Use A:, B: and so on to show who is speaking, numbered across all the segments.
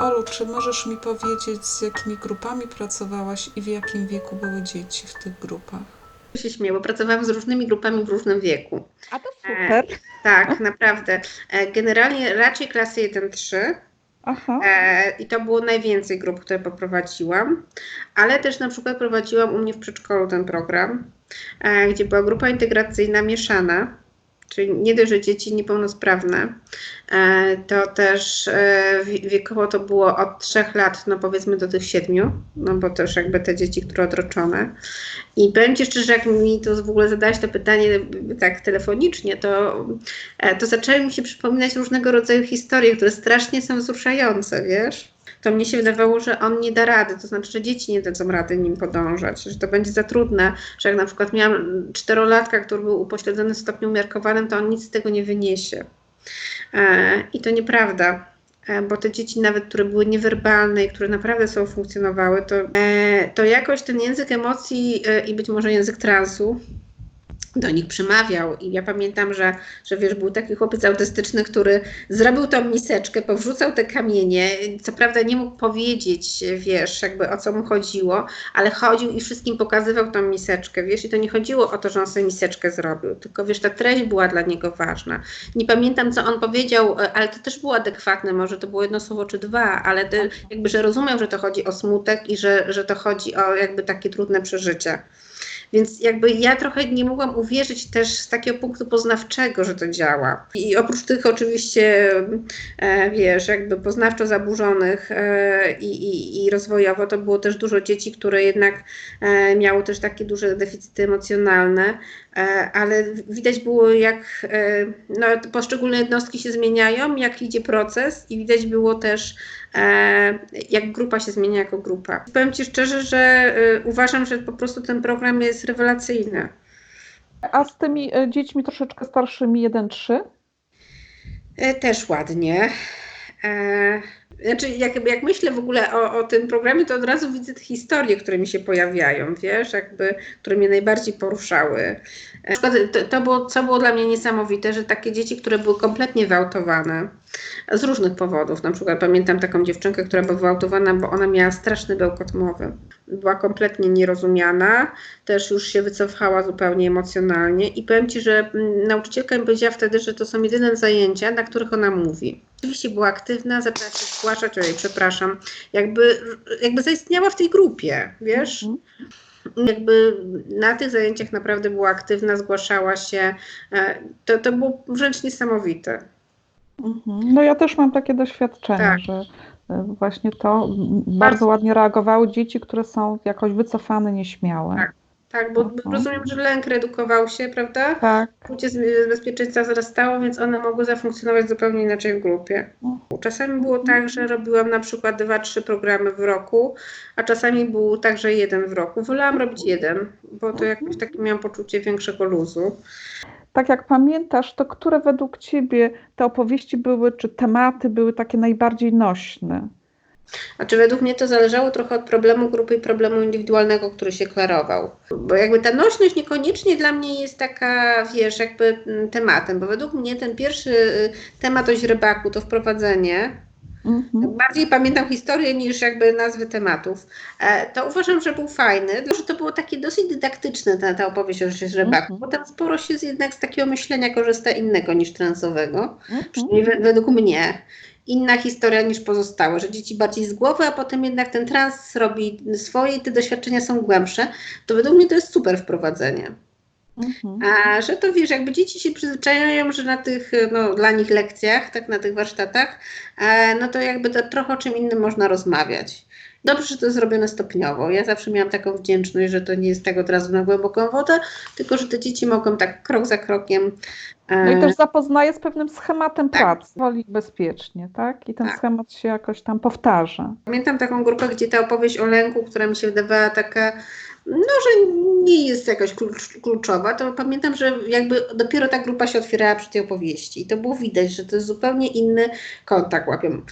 A: Olu, czy możesz mi powiedzieć, z jakimi grupami pracowałaś i w jakim wieku były dzieci w tych grupach?
B: się śmieję, bo pracowałam z różnymi grupami w różnym wieku.
C: A to super.
B: Tak, naprawdę. E, Generalnie raczej klasy 1-3
C: Aha.
B: e, i to było najwięcej grup, które poprowadziłam, ale też na przykład prowadziłam u mnie w przedszkolu ten program, e, gdzie była grupa integracyjna mieszana, czyli nie dość, że dzieci niepełnosprawne, e, to też e, wie- wiekowo to było od 3 lat, no powiedzmy do tych 7, no bo też jakby te dzieci, które odroczone. I powiem Ci szczerze, jak mi to w ogóle zadałeś to pytanie tak telefonicznie, to, e, to zaczęły mi się przypominać różnego rodzaju historie, które strasznie są wzruszające, wiesz? To mnie się wydawało, że on nie da rady, to znaczy, że dzieci nie dadzą rady nim podążać, że to będzie za trudne, że jak na przykład miałam czterolatka, który był upośledzony w stopniu umiarkowanym, to on nic z tego nie wyniesie. E, I to nieprawda e, bo te dzieci nawet, które były niewerbalne i które naprawdę są funkcjonowały, to, e, to jakoś ten język emocji e, i być może język transu do nich przemawiał. I ja pamiętam, że, że wiesz, był taki chłopiec autystyczny, który zrobił tą miseczkę, powrzucał te kamienie. Co prawda nie mógł powiedzieć, wiesz, jakby o co mu chodziło, ale chodził i wszystkim pokazywał tą miseczkę, wiesz, i to nie chodziło o to, że on sobie miseczkę zrobił, tylko wiesz, ta treść była dla niego ważna. Nie pamiętam, co on powiedział, e, ale to też było adekwatne, może to było jedno słowo czy dwa, ale to, jakby, że rozumiał, że to chodzi o smutek i że, że to chodzi o jakby takie trudne przeżycia. Więc jakby ja trochę nie mogłam uwierzyć też z takiego punktu poznawczego, że to działa. I oprócz tych oczywiście, e, wiesz, jakby poznawczo zaburzonych e, i, i, rozwojowo, to było też dużo dzieci, które jednak e, miało też takie duże deficyty emocjonalne, e, ale widać było jak e, no, poszczególne jednostki się zmieniają, jak idzie proces i widać było też jak grupa się zmienia jako grupa. Powiem Ci szczerze, że e, uważam, że po prostu ten program jest rewelacyjny.
C: A z tymi e, dziećmi troszeczkę starszymi 1-3?
B: E, Też ładnie. E, Znaczy, jak, jak myślę w ogóle o, o tym programie, to od razu widzę te historie, które mi się pojawiają, wiesz, jakby, które mnie najbardziej poruszały. E, Na przykład to, to było, co było dla mnie niesamowite, że takie dzieci, które były kompletnie wyautowane z różnych powodów, na przykład pamiętam taką dziewczynkę, która była wyautowana, bo ona miała straszny bełkot mowy. Była kompletnie nierozumiana, też już się wycofała zupełnie emocjonalnie i powiem Ci, że mm, nauczycielka mi powiedziała wtedy, że to są jedyne zajęcia, na których ona mówi. Oczywiście była aktywna, zaczęła się zgłaszać, ojej, przepraszam, jakby, jakby zaistniała w tej grupie, wiesz?
C: Mhm.
B: Jakby na tych zajęciach naprawdę była aktywna, zgłaszała się. e, To, to było wręcz niesamowite.
C: Mhm. No ja też mam takie doświadczenie,
B: Tak.
C: że e, właśnie to m, bardzo ładnie reagowały dzieci, które są jakoś wycofane, nieśmiałe.
B: Tak. Tak, bo
C: Mhm.
B: rozumiem, że lęk redukował się, prawda?
C: Tak.
B: Z- bezpieczeństwa wzrastało, więc one mogły zafunkcjonować zupełnie inaczej w grupie.
C: Mhm.
B: Czasami było tak, że robiłam na przykład dwa, trzy programy w roku, a czasami był tak, że jeden w roku. Wolałam robić jeden, bo to jakoś takie miałam poczucie większego luzu.
C: Tak jak pamiętasz, to które według Ciebie te opowieści były, czy tematy były takie najbardziej nośne?
B: Znaczy według mnie to zależało trochę od problemu grupy i problemu indywidualnego, który się klarował. Bo jakby ta nośność niekoniecznie dla mnie jest taka, wiesz, jakby mm, tematem, bo według mnie ten pierwszy y, temat o źrebaku, to wprowadzenie,
C: Mhm.
B: bardziej pamiętam historię niż jakby nazwy tematów. E, To uważam, że był fajny, że to było takie dosyć dydaktyczne ta, ta opowieść o źrebaku,
C: Mhm.
B: bo tam sporo się z- jednak z takiego myślenia korzysta innego niż transowego.
C: Mhm.
B: Przynajmniej we- według mnie. Inna historia niż pozostałe, że dzieci bardziej z głowy, a potem jednak ten trans robi swoje i te doświadczenia są głębsze, to według mnie to jest super wprowadzenie.
C: Mhm.
B: A że to wiesz, jakby dzieci się przyzwyczajają, że na tych, no, dla nich lekcjach, tak na tych warsztatach, e, no to jakby to trochę o czym innym można rozmawiać. Dobrze, że to jest zrobione stopniowo. Ja zawsze miałam taką wdzięczność, że to nie jest tak od razu na głęboką wodę, tylko że te dzieci mogą tak krok za krokiem. E,
C: No i też zapoznaje z pewnym schematem
B: Tak.
C: pracy, woli bezpiecznie, tak? I ten
B: Tak.
C: schemat się jakoś tam powtarza.
B: Pamiętam taką grupę, gdzie ta opowieść o lęku, która mi się wydawała taka, no, że nie jest jakaś klucz, kluczowa, to pamiętam, że jakby dopiero ta grupa się otwierała przy tej opowieści. I to było widać, że to jest zupełnie inny kontakt łapią.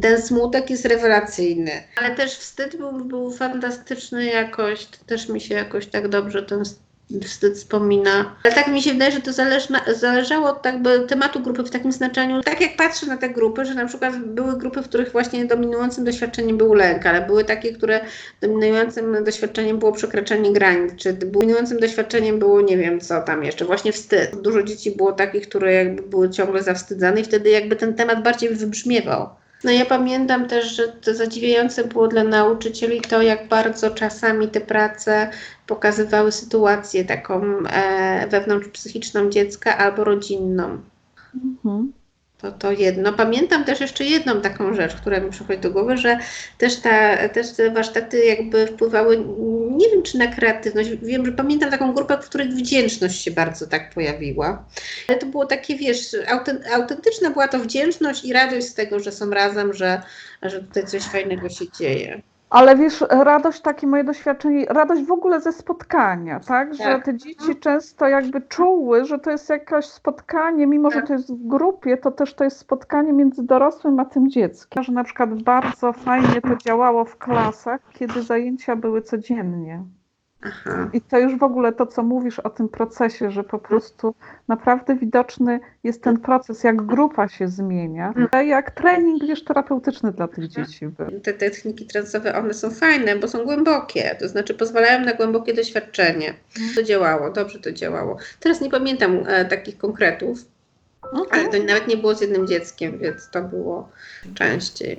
B: Ten smutek jest rewelacyjny, ale też wstyd był, był fantastyczny jakoś, to też mi się jakoś tak dobrze ten wstyd wspomina. Ale tak mi się wydaje, że to zależna, zależało od jakby tematu grupy w takim znaczeniu. Tak jak patrzę na te grupy, że na przykład były grupy, w których właśnie dominującym doświadczeniem był lęk, ale były takie, które dominującym doświadczeniem było przekraczanie granic, czy dominującym doświadczeniem było nie wiem co tam jeszcze, właśnie wstyd. Dużo dzieci było takich, które jakby były ciągle zawstydzane i wtedy jakby ten temat bardziej wybrzmiewał. No ja pamiętam też, że to zadziwiające było dla nauczycieli to, jak bardzo czasami te prace pokazywały sytuację taką e, wewnątrzpsychiczną dziecka albo rodzinną.
C: Mhm.
B: To, to jedno. Pamiętam też jeszcze jedną taką rzecz, która mi przychodzi do głowy, że też, ta, też te warsztaty jakby wpływały, nie wiem czy na kreatywność, wiem, że pamiętam taką grupę, w której wdzięczność się bardzo tak pojawiła. Ale to było takie, wiesz, autent, autentyczna była to wdzięczność i radość z tego, że są razem, że, że tutaj coś fajnego się dzieje.
C: Ale wiesz, radość, takie moje doświadczenie, radość w ogóle ze spotkania, tak? Że
B: Tak.
C: te dzieci często jakby czuły, że to jest jakieś spotkanie, mimo że
B: Tak.
C: to jest w grupie, to też to jest spotkanie między dorosłym a tym dzieckiem. Że na przykład bardzo fajnie to działało w klasach, kiedy zajęcia były codziennie.
B: Aha.
C: I to już w ogóle to, co mówisz o tym procesie, że po prostu naprawdę widoczny jest ten proces, jak grupa się zmienia, jak trening, wiesz, terapeutyczny dla tych dzieci był.
B: Te techniki transowe, one są fajne, bo są głębokie, to znaczy pozwalają na głębokie doświadczenie. To działało, dobrze to działało. Teraz nie pamiętam e, takich konkretów, ale to nawet nie było z jednym dzieckiem, więc to było częściej.